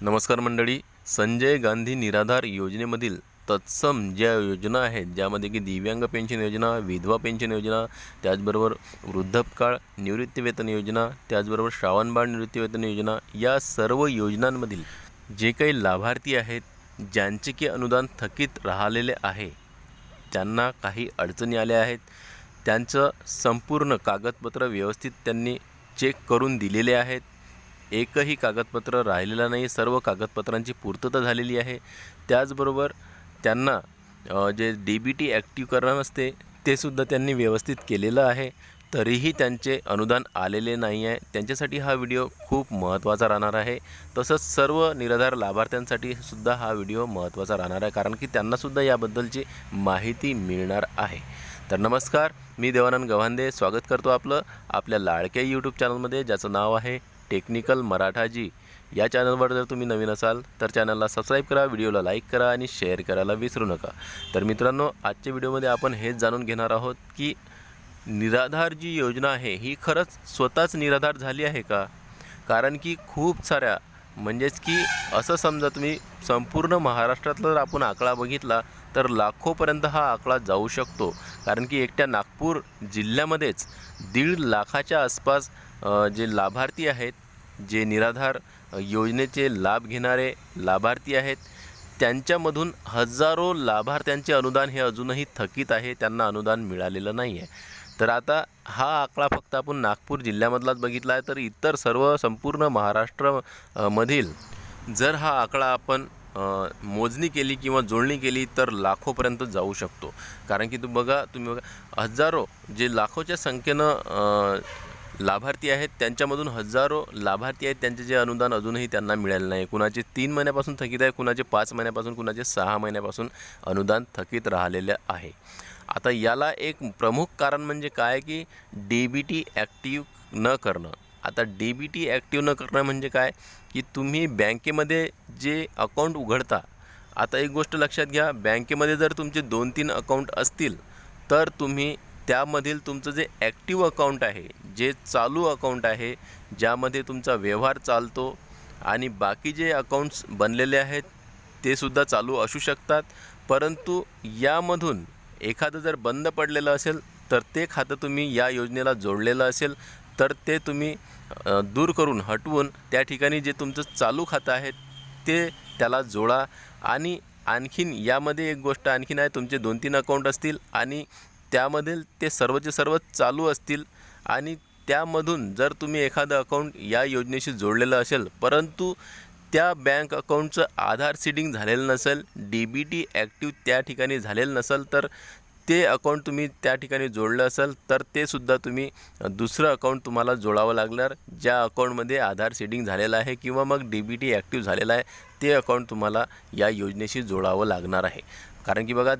नमस्कार मंडळी संजय गांधी निराधार योजनेमधील तत्सम ज्या योजना आहेत ज्यामध्ये की दिव्यांग पेन्शन योजना विधवा पेन्शन योजना त्याचबरोबर वृद्धपकाळ निवृत्तीवेतन योजना त्याचबरोबर श्रावणबाळ निवृत्तीवेतन योजना या सर्व योजनांमधील जे काही लाभार्थी आहेत ज्यांचे की अनुदान थकीत राहिलेले आहे त्यांना काही अडचणी आल्या आहेत त्यांचं संपूर्ण कागदपत्र व्यवस्थित त्यांनी चेक करून दिलेले आहेत. एकही कागदपत्र राहिलेलं नाही सर्व कागदपत्रांची पूर्तता झालेली आहे. त्याचबरोबर त्यांना जे डी बी टी ॲक्टिव्हकरण असते ते सुद्धा त्यांनी व्यवस्थित केलेलं आहे. तरीही त्यांचे अनुदान आलेले नाही आहे. त्यांच्यासाठी हा व्हिडिओ खूप महत्त्वाचा राहणार आहे. तसंच सर्व निराधार लाभार्थ्यांसाठी सुद्धा हा व्हिडिओ महत्त्वाचा राहणार आहे. कारण की त्यांनासुद्धा याबद्दलची माहिती मिळणार आहे. तर नमस्कार मी देवानंद गव्हांदे. स्वागत करतो आपलं आपल्या लाडक्या यूट्यूब चॅनलमध्ये ज्याचं नाव आहे टेक्निकल मराठाजी. या चॅनलवर जर तुम्ही नवीन असाल तर चॅनलला सबस्क्राईब करा व्हिडिओला लाईक करा आणि शेअर करायला विसरू नका. तर मित्रांनो आजच्या व्हिडिओमध्ये आपण हेच जाणून घेणार आहोत की निराधार जी योजना आहे ही खरंच स्वतःच निराधार झाली आहे का? कारण की खूप साऱ्या म्हणजेच की असं समजा तुम्ही संपूर्ण महाराष्ट्रातला जर आपण आकडा बघितला तर लाखोपर्यंत हा आकडा जाऊ शकतो. कारण की एकट्या नागपूर जिल्ह्यामध्येच दीड लाखाच्या आसपास जे लाभार्थी आहेत जे निराधार योजनेचे लाभ घेणारे लाभार्थी आहेत त्यांच्यामधून हजारो लाभार्थ्यांचे अनुदान हे अजूनही थकीत आहे त्यांना अनुदान मिळालेलं नाही आहे तर आता हा आकडा फक्त आपण नागपूर जिल्ह्यामधलाच बघितला आहे तर इतर सर्व संपूर्ण महाराष्ट्रमधील जर हा आकडा आपण मोजणी केली किंवा जोडणी केली तर लाखोपर्यंत जाऊ शकतो. कारण की तू बघा तुम्ही बघा हजारो जे लाखोच्या संख्येनं लाभार्थी आहेत त्यांच्यामधून हजारो लाभार्थी आहेत त्यांचे जे अनुदान अजूनही त्यांना मिळालं नाही. कुणाचे तीन महिन्यापासून थकीत आहे कुणाचे पाच महिन्यापासून कुणाचे सहा महिन्यापासून अनुदान थकीत राहिलेलं आहे. आता याला एक प्रमुख कारण म्हणजे काय की डी बी टी ॲक्टिव्ह न करणं. आता डी बी टी ॲक्टिव्ह न करणं म्हणजे काय की तुम्ही बँकेमध्ये जे अकाउंट उघडता आता एक गोष्ट लक्षात घ्या बँकेमध्ये जर तुमचे दोन तीन अकाउंट असतील तर तुम्ही त्यामधील तुमचं जे ॲक्टिव्ह अकाउंट आहे जे चालू अकाउंट आहे ज्यामध्ये तुमचा व्यवहार चालतो आणि बाकी जे अकाउंट्स बनलेले आहेत ते सुद्धा चालू असू शकतात. परंतु यामधून एखादं जर बंद पडलेलं असेल तर ते खातं तुम्ही या योजनेला जोडलेलं असेल तर ते तुम्ही दूर करून हटवून त्या ठिकाणी जे तुमचं चालू खातं आहे ते त्याला जोडा. आणि आणखीन यामध्ये एक गोष्ट आणखीन आहे तुमचे दोन तीन अकाउंट असतील आणि त्यामधील ते सर्वचे सर्व चालू असतील आणि त्यामधून जर तुम्ही एखादं अकाउंट या योजनेशी जोडलेलं असेल परंतु त्या बँक अकाउंटचं आधार सीडिंग झालेलं नसेल डी बी टी ॲक्टिव्ह त्या ठिकाणी झालेलं नसेल तर ते अकाउंट तुम्ही त्या ठिकाणी जोडलं असेल तर ते सुद्धा तुम्ही दुसरं अकाउंट तुम्हाला जोडावं लागणार ज्या अकाउंटमध्ये आधार सीडिंग झालेलं आहे किंवा मग डी बी टी ॲक्टिव्ह झालेलं आहे ते अकाउंट तुम्हाला या योजनेशी जोडावं लागणार आहे. कारण की बघा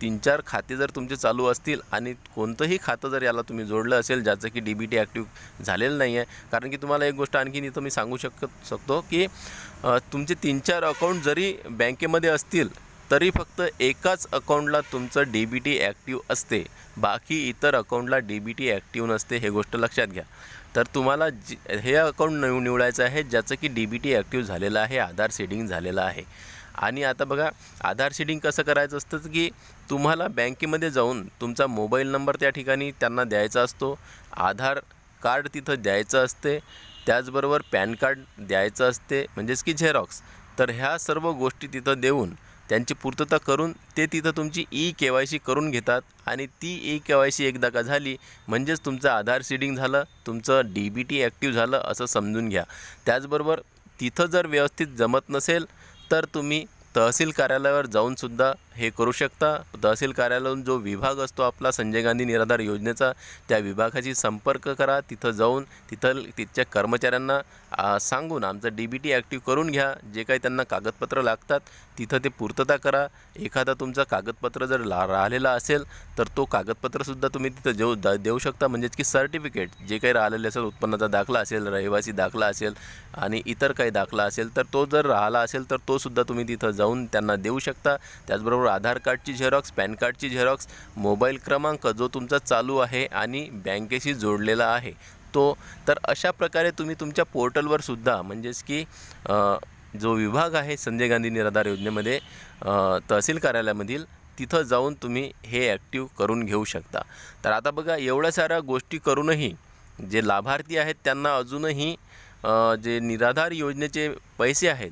तीन चार खाते जर तुमचे चालू असतील आणि कोणतंही खातं जर याला तुम्ही जोडलं असेल ज्याचं की डी बी टी ॲक्टिव्ह झालेलं नाही आहे कारण की तुम्हाला एक गोष्ट आणखीन इथं मी सांगू शकत शकतो की तुमचे तीन चार अकाउंट जरी बँकेमध्ये असतील तरी फक्त एकाच अकाउंटला तुमचं डी बी टी ॲक्टिव्ह असते. बाकी इतर अकाउंटला डी बी टी ॲक्टिव्ह नसते हे गोष्ट लक्षात घ्या. तर तुम्हाला जी हे अकाउंट निव निवडायचं आहे ज्याचं की डी बी टी ॲक्टिव्ह झालेलं आहे आधार सेडिंग झालेलं आहे. आणि आता बघा आधार सीडिंग कसं करायचं असतं की तुम्हाला बँकेमध्ये जाऊन तुमचा मोबाईल नंबर त्या ठिकाणी त्यांना द्यायचा असतो आधार कार्ड तिथं द्यायचं असते त्याचबरोबर पॅन कार्ड द्यायचं असते म्हणजेच की झेरॉक्स. तर ह्या सर्व गोष्टी तिथं देऊन त्यांची पूर्तता करून ते तिथं तुमची ई के वाय सी करून घेतात आणि ती ई के वाय सी एकदा का झाली म्हणजेच तुमचं आधार सीडिंग झालं तुमचं डी बी टी ॲक्टिव्ह झालं असं समजून घ्या. त्याचबरोबर तिथं जर व्यवस्थित जमत नसेल तर तुम्ही तहसील कार्यालयावर जाऊनसुद्धा हे करू शकता. तहसील कार्यालयातून जो विभाग असतो आपला संजय गांधी निराधार योजनेचा त्या विभागाशी संपर्क करा. तिथं जाऊन तिथं तिथच्या कर्मचाऱ्यांना सांगून आमचं डी बी टी ॲक्टिव्ह करून घ्या. जे काही त्यांना कागदपत्र लागतात तिथं ते पूर्तता करा. एखादा तुमचं कागदपत्र जर ला राहिलेला असेल तर तो कागदपत्रसुद्धा तुम्ही तिथं देऊ द देऊ शकता. म्हणजेच की सर्टिफिकेट जे काही राहिलेले असेल उत्पन्नाचा दाखला असेल रहिवासी दाखला असेल आणि इतर काही दाखला असेल तर तो जर राहिला असेल तर तोसुद्धा तुम्ही तिथं जाऊन त्यांना देऊ शकता. त्याचबरोबर आधार कार्डची झेरॉक्स पॅन कार्डची झेरॉक्स मोबाईल क्रमांक जो तुमचा चालू आहे आणि बँकेशी जोडलेला आहे तो तर अशा प्रकारे तुम्ही तुमच्या पोर्टलवर सुद्धा म्हणजेच की जो विभाग आहे संजय गांधी निराधार योजनेमध्ये तहसील कार्यालयामधील तिथं जाऊन तुम्ही हे ॲक्टिव्ह करून घेऊ शकता. तर आता बघा एवढ्या साऱ्या गोष्टी करूनही जे लाभार्थी आहेत त्यांना अजूनही जे निराधार योजनेचे पैसे आहेत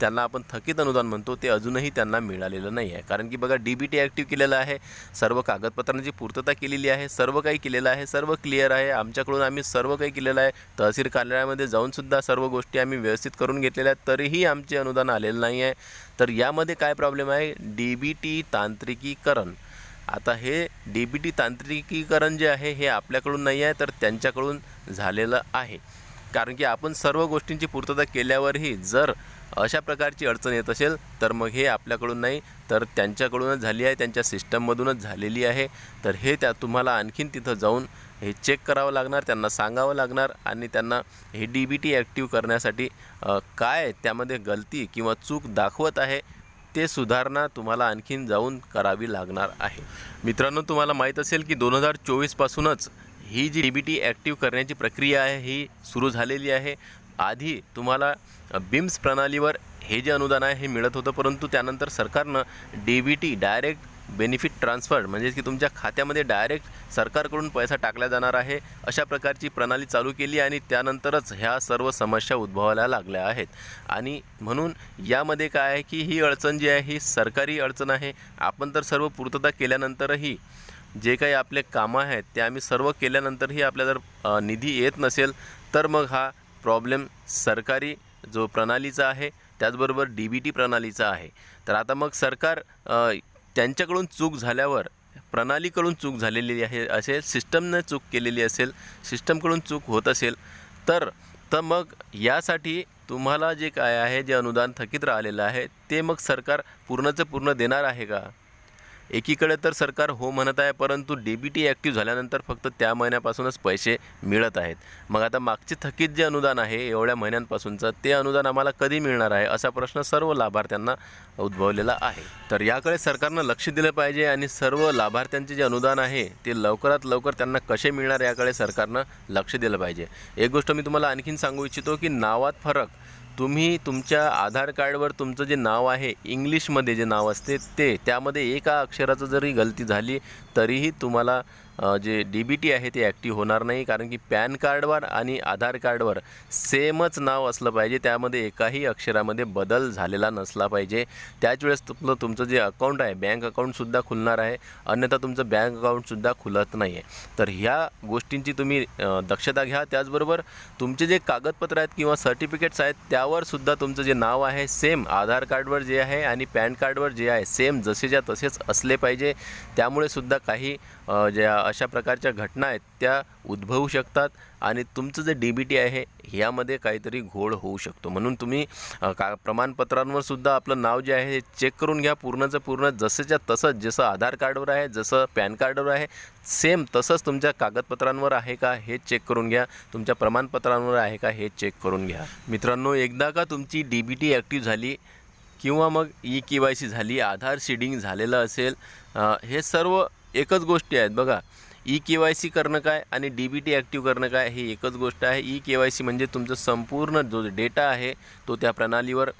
त्यांना आपण थकीत अनुदान म्हणतो ते अजूनही त्यांना मिळालेलं नाही आहे कारण की बघा डी बी टी ॲक्टिव्ह केलेलं आहे सर्व कागदपत्रांची पूर्तता केलेली आहे सर्व काही केलेलं आहे सर्व क्लिअर आहे. आमच्याकडून आम्ही सर्व काही केलेलं आहे. तहसील कार्यालयामध्ये जाऊनसुद्धा सर्व गोष्टी आम्ही व्यवस्थित करून घेतलेल्या आहेत तरीही आमचे अनुदान आलेलं नाही आहे तर यामध्ये काय प्रॉब्लेम आहे? डी बी टी तांत्रिकीकरण. आता हे डी बी टी तांत्रिकीकरण जे आहे हे आपल्याकडून नाही आहे तर त्यांच्याकडून झालेलं आहे. कारण की आपण सर्व गोष्टींची पूर्तता केल्यावरही जर अशा प्रकारची अडचण येत असेल तर मग हे आपल्याकडून नाही तर त्यांच्याकडूनच झाली आहे त्यांच्या सिस्टममधूनच झालेली आहे. तर हे त्या तुम्हाला आणखीन तिथं जाऊन हे चेक करावं लागणार त्यांना सांगावं लागणार आणि त्यांना हे डी बी टी ॲक्टिव्ह करण्यासाठी काय त्यामध्ये गलती किंवा चूक दाखवत आहे ते सुधारणा तुम्हाला आणखीन जाऊन करावी लागणार आहे. मित्रांनो तुम्हाला माहीत असेल की दोन हजार चोवीसपासूनच ही जी डी बी टी ॲक्टिव्ह करण्याची प्रक्रिया आहे ही सुरू झालेली आहे. आधी तुम्हाला बिम्स प्रणालीवर हे जे अनुदान आहे हे मिळत होतं परंतु त्यानंतर सरकारनं D B T direct benefit transfer म्हणजे की तुमच्या खात्यामध्ये डायरेक्ट सरकारकडून पैसा टाकला जाणार आहे अशा प्रकारची प्रणाली चालू केली आणि त्यानंतरच ह्या सर्व समस्या उद्भवायला लागल्या आहेत. आणि म्हणून यामध्ये काय आहे की ही अडचण जी आहे ही सरकारी अडचण आहे. आपण तर सर्व पूर्तता केल्यानंतरही जे काही आपले कामं आहेत ते आम्ही सर्व केल्यानंतरही आपल्या जर निधी येत नसेल तर मग हा प्रॉब्लेम सरकारी जो प्रणालीचा आहे त्याचबरोबर डी बी टी प्रणालीचा आहे. तर आता मग सरकार त्यांच्याकडून चूक झाल्यावर प्रणालीकडून चूक झालेली आहे असेल सिस्टमनं चूक केलेली असेल सिस्टमकडून चूक होत असेल तर तर मग यासाठी तुम्हाला जे काय आहे जे अनुदान थकीत राहिलेलं आहे ते मग सरकार पूर्णचं पूर्ण देणार आहे का? एकीकडे तर सरकार हो म्हणत आहे परंतु डी बी टी ॲक्टिव्ह झाल्यानंतर फक्त त्या महिन्यापासूनच पैसे मिळत आहेत. मग आता मागचे थकीत जे अनुदान आहे एवढ्या महिन्यांपासूनचं ते अनुदान आम्हाला कधी मिळणार आहे असा प्रश्न सर्व लाभार्थ्यांना उद्भवलेला आहे. तर याकडे सरकारनं लक्ष दिलं पाहिजे आणि सर्व लाभार्थ्यांचे जे अनुदान आहे ते लवकरात लवकर त्यांना कसे मिळणार याकडे सरकारनं लक्ष दिलं पाहिजे. एक गोष्ट मी तुम्हाला आणखीन सांगू इच्छितो की नावात फरक तुम्ही तुमच्या आधार कार्डवर तुमचं जे नाव आहे इंग्लिशमध्ये जे नाव असते ते त्यामध्ये एका अक्षराचं जरी गलती झाली तरीही तुम्हाला जे डी बी टी आहे ते ॲक्टिव्ह होणार नाही कारण की पॅन कार्डवर आणि आधार कार्डवर सेमच नाव असलं पाहिजे. त्यामध्ये एकाही अक्षरामध्ये बदल झालेला नसला पाहिजे. त्याच वेळेस तुमचं तुमचं जे अकाउंट आहे बँक अकाउंटसुद्धा खुलणार आहे. अन्यथा तुमचं बँक अकाउंटसुद्धा खुलत नाही आहे तर ह्या गोष्टींची तुम्ही दक्षता घ्या. त्याचबरोबर तुमचे जे कागदपत्र आहेत किंवा सर्टिफिकेट्स आहेत त्यावरसुद्धा तुमचं जे नाव आहे सेम आधार कार्डवर जे आहे आणि पॅन कार्डवर जे आहे सेम जसेच्या तसेच असले पाहिजे. त्यामुळे सुद्धा काही ज्या अशा प्रकारच्या घटना आहेत त्या उद्भवू शकतात आणि तुमचं जे डी बी टी आहे ह्यामध्ये काहीतरी घोळ होऊ शकतो. म्हणून तुम्ही का प्रमाणपत्रांवर सुद्धा आपलं नाव जे आहे हे चेक करून घ्या. पूर्णचं पूर्ण जसंच्या तसंच जसं आधार कार्डवर आहे जसं पॅन कार्डवर आहे सेम तसंच तुमच्या कागदपत्रांवर आहे का हे चेक करून घ्या. तुमच्या प्रमाणपत्रांवर आहे का हे चेक करून घ्या. मित्रांनो एकदा का तुमची डी बी टी ॲक्टिव्ह झाली किंवा मग ई के वाय सी झाली आधार सीडिंग झालेलं असेल हे सर्व एकच गोष्टी आहेत बघा ई के वाय सी करणं काय आणि डी बी टी ॲक्टिव्ह करणं काय हे एकच गोष्ट आहे. ई के वाय सी म्हणजे तुमचं संपूर्ण जो डेटा आहे तो त्या प्रणालीवर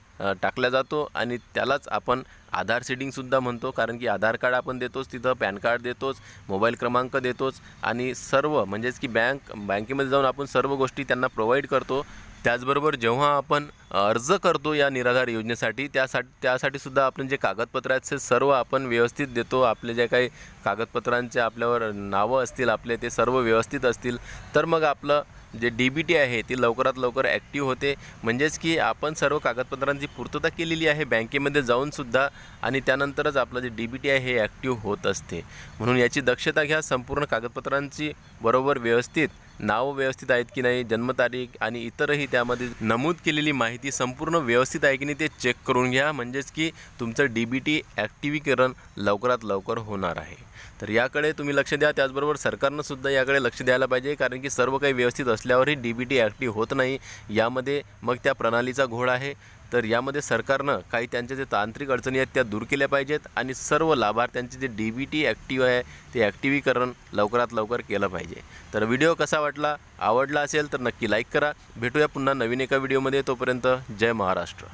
टाकला जातो आणि त्यालाच आपण आधार सीडिंगसुद्धा म्हणतो. कारण की आधार कार्ड आपण देतोच तिथं पॅन कार्ड देतोच मोबाईल क्रमांक देतोच आणि सर्व म्हणजेच की बँक बँकेमध्ये जाऊन आपण सर्व गोष्टी त्यांना प्रोव्हाइड करतो. त्याचबरोबर जेव्हा आपण अर्ज करतो या निराधार योजनेसाठी त्यासाठी त्यासाठी सुद्धा आपण जे कागदपत्र आहेत ते सर्व आपण व्यवस्थित देतो. आपले जे काही कागदपत्रांचे आपल्यावर नावं असतील आपले ते सर्व व्यवस्थित असतील. तर मग आपलं जे डी बी टी आहे ती लवकरात लवकर ॲक्टिव्ह होते. म्हणजेच की आपण सर्व कागदपत्रांची पूर्तता केलेली आहे बँकेमध्ये जाऊनसुद्धा आणि त्यानंतरच आपलं जे डी बी टी आहे हे ॲक्टिव्ह होत असते. म्हणून याची दक्षता घ्या. संपूर्ण कागदपत्रांची बरोबर व्यवस्थित नाव व्यवस्थित आहेत की नाही जन्मतारीख आणि इतरही त्यामध्ये नमूद केलेली माहिती संपूर्ण व्यवस्थित आहे की नाही ते चेक करून घ्या. म्हणजेच की तुमचं डी बी टी ॲक्टिव्हीकरण लवकरात लवकर होणार आहे. तर याकडे तुम्ही लक्ष द्या. त्याचबरोबर सरकारनं सुद्धा याकडे लक्ष द्यायला पाहिजे कारण की सर्व काही व्यवस्थित असल्यावरही डी बी टी ॲक्टिव्ह होत नाही. यामध्ये मग त्या प्रणालीचा घोळ आहे. तर यामध्ये सरकारनं काही त्यांच्या जे तांत्रिक अडचणी आहेत त्या दूर केल्या पाहिजेत आणि सर्व लाभार्थ्यांचे जे डी बी टी ॲक्टिव्ह आहे ते ॲक्टिव्हीकरण लवकरात लवकर केलं पाहिजे. तर व्हिडिओ कसा वाटला आवडला असेल तर नक्की लाईक करा. भेटूया पुन्हा नवीन एका व्हिडिओमध्ये. तोपर्यंत जय महाराष्ट्र.